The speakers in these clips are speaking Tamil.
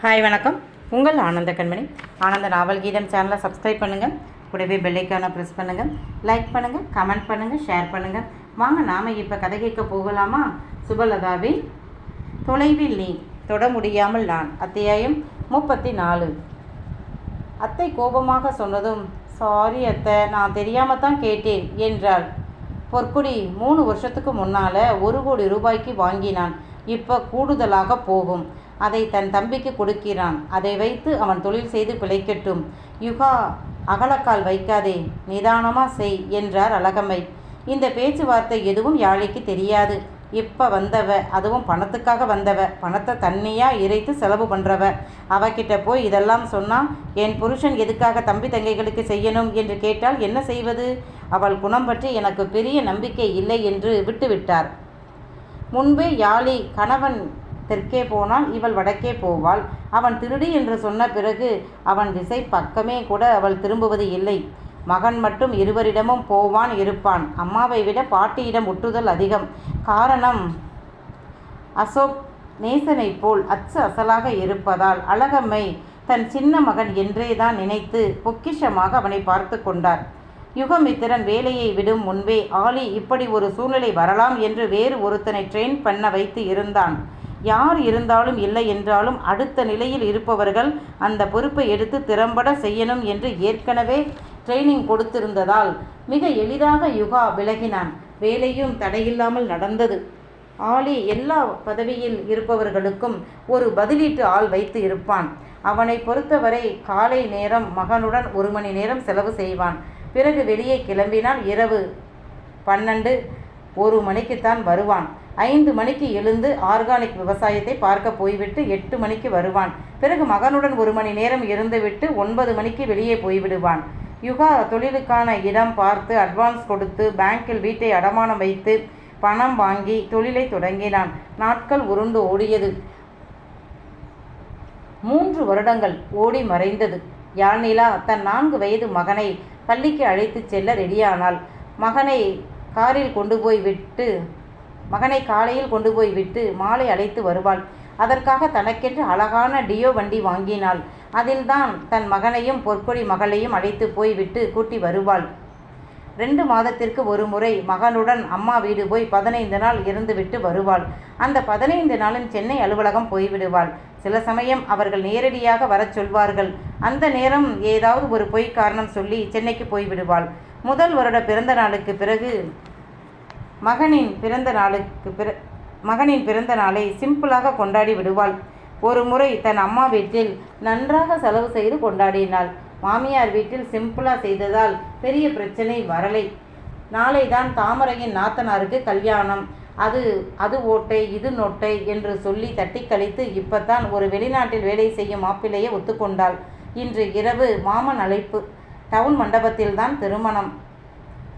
ஹாய் வணக்கம். உங்கள் ஆனந்த கண்மணி. ஆனந்த நாவல் கீதம் சேனலை சப்ஸ்கிரைப் பண்ணுங்கள் கூடவே பெல்லைக்கான ப்ரெஸ் பண்ணுங்கள் லைக் பண்ணுங்கள் கமெண்ட் பண்ணுங்கள் ஷேர் பண்ணுங்கள் வாங்க நாம் இப்போ கதை கேட்க போகலாமா? சுபலதாவின் தொலைவில் நீ தொட முடியாமல் நான். அத்தியாயம் முப்பத்தி நாலு அத்தை கோபமாக சொன்னதும் சாரி அத்தை நான் தெரியாமல் தான் கேட்டேன் என்றாள். பொற்குடி மூணு வருஷத்துக்கு முன்னால் ஒரு கோடி ரூபாய்க்கு வாங்கினான். இப்போ கூடுதலாக போகும். அதை தன் தம்பிக்கு கொடுக்கிறான். அதை வைத்து அவன் தொழில் செய்து பிழைக்கட்டும். யுகா அகலக்கால் வைக்காதே நிதானமாக செய் என்றார் அழகம்மை. இந்த பேச்சுவார்த்தை எதுவும் யாழைக்கு தெரியாது. இப்போ வந்தவ அதுவும் பணத்துக்காக வந்தவ பணத்தை தண்ணியாக இறைத்து செலவு பண்ணுறவ அவகிட்ட போய் இதெல்லாம் சொன்னால் என் புருஷன் எதுக்காக தம்பி தங்கைகளுக்கு செய்யணும்? என்று கேட்டால் என்ன செய்வது? அவள் குணம் பற்றி எனக்கு பெரிய நம்பிக்கை இல்லை என்று விட்டுவிட்டார். முன்பே யாழி கணவன் தெற்கே போனால் இவள் வடக்கே போவாள். அவன் திருடி என்று சொன்ன பிறகு அவன் திசை பக்கமே கூட அவள் திரும்புவது இல்லை. மகன் மட்டும் இருவரிடமும் போவான் இருப்பான். அம்மாவை விட பாட்டியிடம் ஒட்டுதல் அதிகம். காரணம் அசோக் நேசனைப் போல் அச்சு அசலாக இருப்பதால் அழகம்மை தன் சின்ன மகன் என்றேதான் நினைத்து பொக்கிஷமாக அவனை பார்த்து கொண்டார். யுகமித்திரன் வேலையை விடும் முன்பே ஆலி இப்படி ஒரு சூழ்நிலை வரலாம் என்று வேறு ஒருத்தனை ட்ரெயின் பண்ண வைத்து இருந்தான். யார் இருந்தாலும் இல்லை என்றாலும் அடுத்த நிலையில் இருப்பவர்கள் அந்த பொறுப்பை எடுத்து திறம்பட செய்யணும் என்று ஏற்கனவே ட்ரைனிங் கொடுத்திருந்ததால் மிக எளிதாக யுகா விலகினான். வேலையும் தடையில்லாமல் நடந்தது. ஆலி எல்லா பதவியில் இருப்பவர்களுக்கும் ஒரு பதிலீட்டு ஆள் வைத்து இருப்பான். அவனை பொறுத்தவரை காலை நேரம் மகனுடன் ஒரு மணி நேரம் செலவு செய்வான். பிறகு வெளியே கிளம்பினால் இரவு பன்னெண்டு ஒரு மணிக்குத்தான் வருவான். ஐந்து மணிக்கு எழுந்து ஆர்கானிக் விவசாயத்தை பார்க்க போய்விட்டு எட்டு மணிக்கு வருவான். பிறகு மகனுடன் ஒரு மணி நேரம் இருந்துவிட்டு ஒன்பது மணிக்கு வெளியே போய்விடுவான். யுகா தொழிலுக்கான இடம் பார்த்து அட்வான்ஸ் கொடுத்து பேங்கில் வீட்டை அடமானம் வைத்து பணம் வாங்கி தொழிலை தொடங்கினான். நாட்கள் உருண்டு ஓடியது. மூன்று வருடங்கள் ஓடி மறைந்தது. யாழ்நிலா தன் நான்கு வயது மகனை பள்ளிக்கு அழைத்துச் செல்ல ரெடியானாள். மகனை காரில் கொண்டு போய் விட்டு மகனை காலையில் கொண்டு போய் விட்டு மாலை அழைத்து வருவாள். அதற்காக தனக்கென்று அழகான டியோ வண்டி வாங்கினாள். அதில்தான் தன் மகனையும் பொற்கொடி மகளையும் அழைத்து போய் விட்டு கூட்டி வருவாள். ரெண்டு மாதத்திற்கு ஒரு முறை மகனுடன் அம்மா வீடு போய் பதினைந்து நாள் இருந்துவிட்டு வருவாள். அந்த பதினைந்து நாளும் சென்னை அலுவலகம் போய்விடுவாள். சில சமயம் அவர்கள் நேரடியாக வரச் சொல்வார்கள். அந்த நேரம் ஏதாவது ஒரு பொய் காரணம் சொல்லி சென்னைக்கு போய்விடுவாள். முதல் வருட பிறந்த நாளுக்கு பிறகு மகனின் பிறந்த நாளுக்கு பிற மகனின் பிறந்த நாளை சிம்பிளாக கொண்டாடி விடுவாள். ஒரு முறை தன் அம்மா வீட்டில் நன்றாக செலவு செய்து கொண்டாடினாள். மாமியார் வீட்டில் சிம்பிளாக செய்ததால் பெரிய பிரச்சனை வரலை. நாளை தான் தாமரையின் நாத்தனாருக்கு கல்யாணம். அது அது ஓட்டை இது நோட்டை என்று சொல்லி தட்டி கழித்து இப்பத்தான் ஒரு வெளிநாட்டில் வேலை செய்யும் மாப்பிள்ளையை ஒத்துக்கொண்டாள். இன்று இரவு மாமன் அழைப்பு. டவுன் மண்டபத்தில்தான் திருமணம்.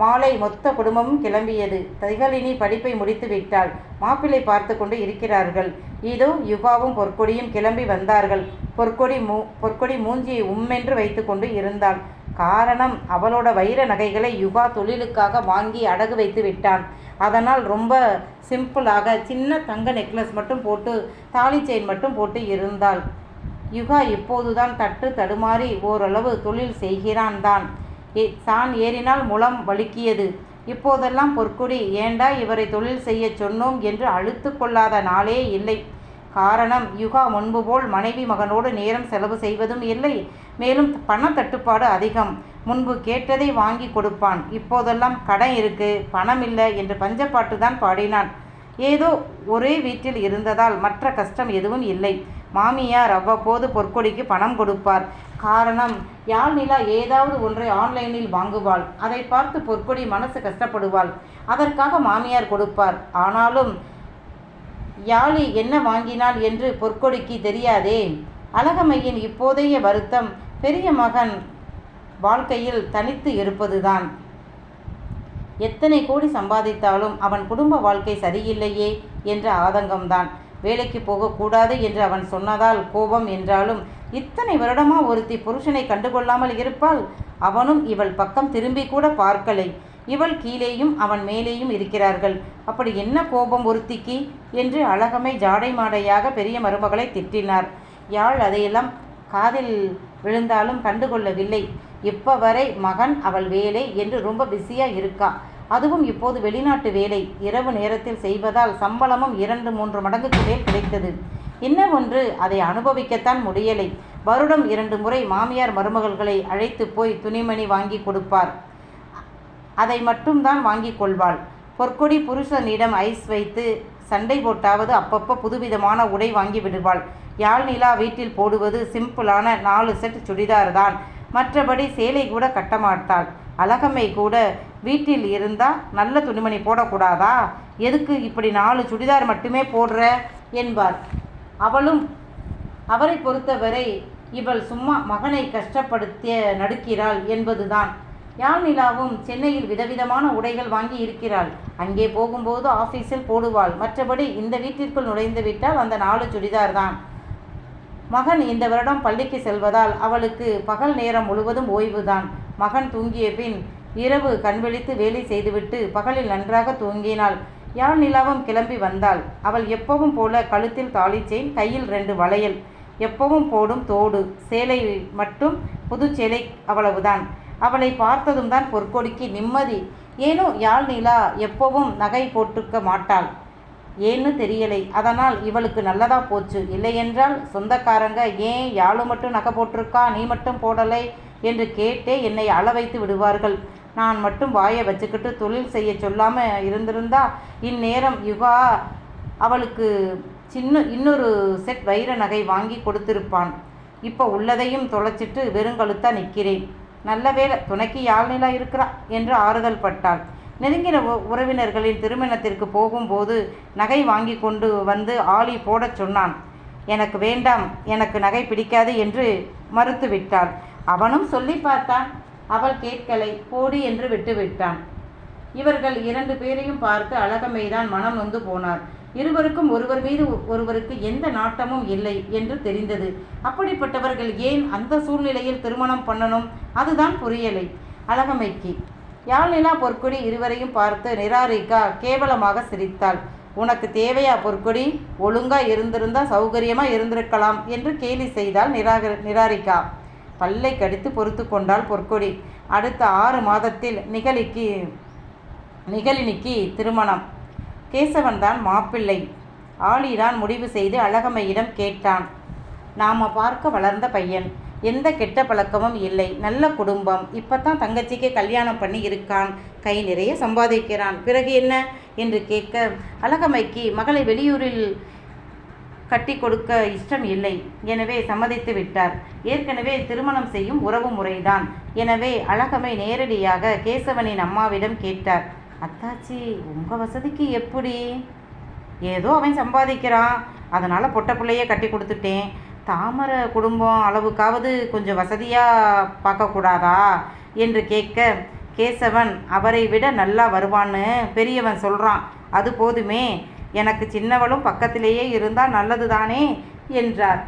மாலை மொத்த குடும்பமும் கிளம்பியது. தைகளினி படிப்பை முடித்து விட்டாள். மாப்பிள்ளை பார்த்து கொண்டு இருக்கிறார்கள். இதோ யுகாவும் பொற்கொடியும் கிளம்பி வந்தார்கள். பொற்கொடி மூ பொற்கொடி மூஞ்சியை உம்மென்று வைத்து கொண்டு இருந்தாள். காரணம் அவளோட வைர நகைகளை யுகா தொழிலுக்காக வாங்கி அடகு வைத்து விட்டான். அதனால் ரொம்ப சிம்பிளாக சின்ன தங்க நெக்லஸ் மட்டும் போட்டு தாலி செயின் மட்டும் போட்டு இருந்தாள். யுகா இப்போதுதான் தட்டு தடுமாறி ஓரளவு தொழில் செய்கிறான் தான் ஏ தான் ஏறினால் முலம் வலுக்கியது இப்போதெல்லாம் பொற்குடி ஏண்டா இவரை தொழில் செய்ய சொன்னோம் என்று அழுத்து கொள்ளாத நாளே இல்லை. காரணம் யுகா முன்பு போல் மனைவி மகனோடு நேரம் செலவு செய்வதும் இல்லை. மேலும் பண தட்டுப்பாடு அதிகம். முன்பு கேட்டதை வாங்கி கொடுப்பான். இப்போதெல்லாம் கடன் இருக்கு பணம் இல்லை என்று பஞ்சப்பாட்டு தான் பாடினான். ஏதோ ஒரே வீட்டில் இருந்ததால் மற்ற கஷ்டம் எதுவும் இல்லை. மாமியார் அவ்வப்போது பொற்கொடிக்கு பணம் கொடுப்பார். காரணம் யாழ் நிலா ஏதாவது ஒன்றை ஆன்லைனில் வாங்குவாள். அதை பார்த்து பொற்கொடி மனசு கஷ்டப்படுவாள். அதற்காக மாமியார் கொடுப்பார். ஆனாலும் யாழி என்ன வாங்கினாள் என்று பொற்கொடிக்கு தெரியாதே? அழகமையின் இப்போதைய வருத்தம் பெரிய மகன் வாழ்க்கையில் தனித்து இருப்பதுதான். எத்தனை கோடி சம்பாதித்தாலும் அவன் குடும்ப வாழ்க்கை சரியில்லையே என்ற ஆதங்கம்தான். வேலைக்கு போகக்கூடாது என்று அவன் சொன்னதால் கோபம் என்றாலும் இத்தனை வருடமா ஒருத்தி புருஷனை கண்டுகொள்ளாமல் இருப்பாள்? அவனும் இவள் பக்கம் திரும்பி கூட பார்க்கலை. இவள் கீழேயும் அவன் மேலேயும் இருக்கிறார்கள். அப்படி என்ன கோபம் ஒருத்திக்கு? என்று அழகமை ஜாடை மாடையாக பெரிய மருமகளை திட்டினார். யாழ் அதையெல்லாம் காதில் விழுந்தாலும் கண்டுகொள்ளவில்லை. இப்போ வரை மகன் அவள் வேலை என்று ரொம்ப பிஸியாக இருக்கா? அதுவும் இப்போது வெளிநாட்டு வேலை. இரவு நேரத்தில் செய்வதால் சம்பளமும் இரண்டு மூன்று மடங்குக்கு மேல் கிடைத்தது. என்ன ஒன்று அதை அனுபவிக்கத்தான் முடியலை. வருடம் இரண்டு முறை மாமியார் மருமகள்களை அழைத்து போய் துணிமணி வாங்கி கொடுப்பார். அதை மட்டும்தான் வாங்கி கொள்வாள். பொற்கொடி புருஷனிடம் ஐஸ் வைத்து சண்டை போட்டாவது அப்பப்போ புதுவிதமான உடை வாங்கி விடுவாள். யாழ் நிலா வீட்டில் போடுவது சிம்பிளான நாலு செட் சுடிதார் தான். மற்றபடி சேலை கூட கட்டமாட்டாள். அழகம்மை கூட வீட்டில் இருந்தால் நல்ல துணிமணி போடக்கூடாதா? எதுக்கு இப்படி நாலு சுடிதார் மட்டுமே போடுற? என்பார் அவளும் அவரை பொறுத்தவரை இவள் சும்மா மகனை கஷ்டப்படுத்திய நடுக்கிறாள் என்பதுதான். யாழ்நிலாவும் சென்னையில் விதவிதமான உடைகள் வாங்கி இருக்கிறாள். அங்கே போகும்போது ஆஃபீஸில் போடுவாள். மற்றபடி இந்த வீட்டிற்குள் நுழைந்து விட்டால் அந்த நாலு சுடிதார் தான். மகன் இந்த வருடம் பள்ளிக்கு செல்வதால் அவளுக்கு பகல் நேரம் முழுவதும் ஓய்வுதான். மகன் தூங்கிய பின் இரவு கண்விழித்து வேலை செய்துவிட்டு பகலில் நன்றாக தூங்கினாள். யாழ் நிலாவும் கிளம்பி வந்தாள். அவள் எப்பவும் போல கழுத்தில் தாலி செயின் கையில் ரெண்டு வளையல். எப்பவும் போடும் தோடு. சேலை மட்டும் புது சேலை அவ்வளவுதான். அவளை பார்த்ததும் தான் பொற்கொடிக்கு நிம்மதி. ஏனோ யாழ் நிலா எப்பவும் நகை போட்டுக்க மாட்டாள். ஏன்னு தெரியலை. அதனால் இவளுக்கு நல்லதா போச்சு. இல்லையென்றால் சொந்தக்காரங்க ஏன் யாழு மட்டும் நகை போட்டிருக்கா? நீ மட்டும் போடலை என்று கேட்டே என்னை அள வைத்து விடுவார்கள். நான் மட்டும் வாயை வச்சுக்கிட்டு தொழில் செய்ய சொல்லாமல் இருந்திருந்தா இந்நேரம் யுகா அவளுக்கு சின்ன இன்னொரு செட் வைர நகை வாங்கி கொடுத்திருப்பான். இப்போ உள்ளதையும் தொலைச்சிட்டு வெறுங்கழுத்தா நிற்கிறேன். நல்ல வேலை துணைக்கு யாழ்நிலா இருக்கிறா? என்று ஆறுதல் பட்டாள். நெருங்கின உ- உறவினர்களின் திருமணத்திற்கு போகும்போது நகை வாங்கி கொண்டு வந்து ஆளி போடச் சொன்னான். எனக்கு வேண்டாம் எனக்கு நகை பிடிக்காது என்று மறுத்துவிட்டாள். அவனும் சொல்லி பார்த்தான். அவள் கேட்கலை போடி என்று விட்டுவிட்டான். இவர்கள் இரண்டு பேரையும் பார்த்து அழகமைதான் மனம் நொந்து போனார். இருவருக்கும் ஒருவர் மீது ஒருவருக்கு எந்த நாட்டமும் இல்லை என்று தெரிந்தது. அப்படிப்பட்டவர்கள் ஏன் அந்த சூழ்நிலையில் திருமணம் பண்ணணும்? அதுதான் புரியலை. அழகமைக்கு யாழ்நிலா பொற்கொடி இருவரையும் பார்த்து நிராரிகா கேவலமாக சிரித்தாள். உனக்கு தேவையா பொற்கொடி? ஒழுங்கா இருந்திருந்தா சௌகரியமா இருந்திருக்கலாம் என்று கேலி செய்தாள் நிராக நிராரிகா பல்லை கடித்து பொறுத்து கொண்டாள் பொற்கொடி. அடுத்த ஆறு மாதத்தில் நிகழிக்கு நிகழினிக்கு திருமணம். கேசவன் தான் மாப்பிள்ளை. ஆளிதான் முடிவு செய்து அழகம்மையிடம் கேட்டான். நாம பார்க்க வளர்ந்த பையன். எந்த கெட்ட பழக்கமும் இல்லை. நல்ல குடும்பம். இப்பதான் தங்கச்சிக்கு கல்யாணம் பண்ணி இருக்கான். கை நிறைய சம்பாதிக்கிறான். பிறகு என்ன? என்று கேட்க அழகமைக்கு மகளை வெளியூரில் கட்டி கொடுக்க இஷ்டம் இல்லை. எனவே சம்மதித்து விட்டார். ஏற்கனவே திருமணம் செய்யும் உறவு முறைதான். எனவே அழகமை நேரடியாக கேசவனின் அம்மாவிடம் கேட்டார். அத்தாச்சி உங்கள் வசதிக்கு எப்படி? ஏதோ அவன் சம்பாதிக்கிறான். அதனால் பொட்ட பிள்ளையே கட்டி கொடுத்துட்டேன். தாமரை குடும்பம் அளவுக்காவது கொஞ்சம் வசதியாக பார்க்கக்கூடாதா? என்று கேட்க கேசவன் அவரை விட நல்லா வருவான்னு பெரியவன் சொல்கிறான் அது போதுமே. எனக்கு சின்னவளும் பக்கத்திலேயே இருந்தால் நல்லது தானே என்றார்.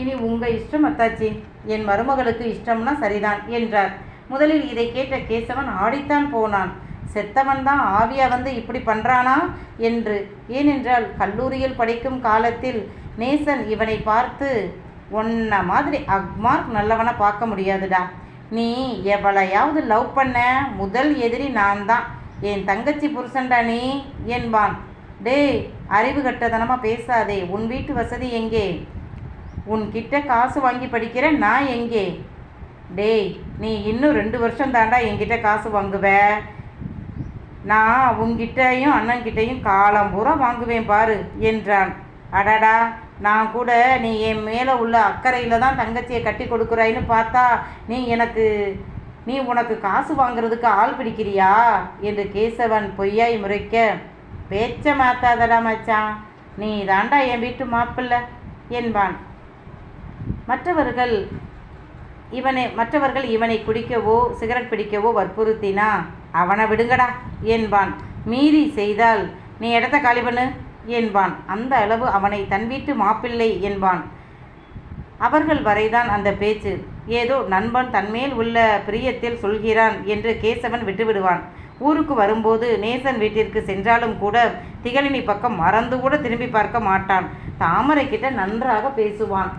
இனி உங்கள் இஷ்டம் அத்தாச்சி. என் மருமகளுக்கு இஷ்டம்னா சரிதான் என்றார். முதலில் இதை கேட்ட கேசவன் ஆடித்தான் போனான். செத்தவன் தான் ஆவியா வந்து இப்படி பண்ணுறானா என்று. ஏனென்றால் கல்லூரியில் படிக்கும் காலத்தில் நேசன் இவனை பார்த்து உன்ன மாதிரி அக்மார்க் நல்லவனை பார்க்க முடியாதுடா. நீ எவளையாவது லவ் பண்ண முதல் எதிரி நான் தான் என் தங்கச்சி புருஷன்டா நீ? என்பான். டேய் அறிவு கட்டதனமாக பேசாதே. உன் வீட்டு வசதி எங்கே? உன்கிட்ட காசு வாங்கி படிக்கிற நான் எங்கே? டேய் நீ இன்னும் ரெண்டு வருஷம் தாண்டா என்கிட்ட காசு வாங்குவ. நான் உன்கிட்டயும் அண்ணன்கிட்டையும் காலம் பூரா வாங்குவேன் பாரு என்றான். அடடா நான் கூட நீ என் மேலே உள்ள அக்கறையில் தான் தங்கச்சியை கட்டி கொடுக்குறாயின்னு பார்த்தா நீ எனக்கு நீ உனக்கு காசு வாங்குறதுக்கு ஆள் பிடிக்கிறியா? என்று கேசவன் பொய்யாய் முறைக்க பேச்ச மாத்தாதடா மச்சான். நீ தாண்டா என் வீட்டு மாப்பிள்ள என்பான். மற்றவர்கள் இவனை மற்றவர்கள் இவனை குடிக்கவோ சிகரெட் பிடிக்கவோ வற்புறுத்தினா அவனை விடுங்கடா என்பான். மீறி செய்தால் நீ இடத்த காலி பண்ணு என்பான். அந்த அளவு அவனை தன் வீட்டு மாப்பிள்ளை என்பான். அவர்கள் வரைதான் அந்த பேச்சு. ஏதோ நண்பன் தன்மேல் உள்ள பிரியத்தில் சொல்கிறான் என்று கேசவன் விட்டுவிடுவான். ஊருக்கு வரும்போது நேசன் வீட்டிற்கு சென்றாலும் கூட திகழினி பக்கம் மறந்து கூட திரும்பி பார்க்க மாட்டான். தாமரை கிட்ட நன்றாக பேசுவான்.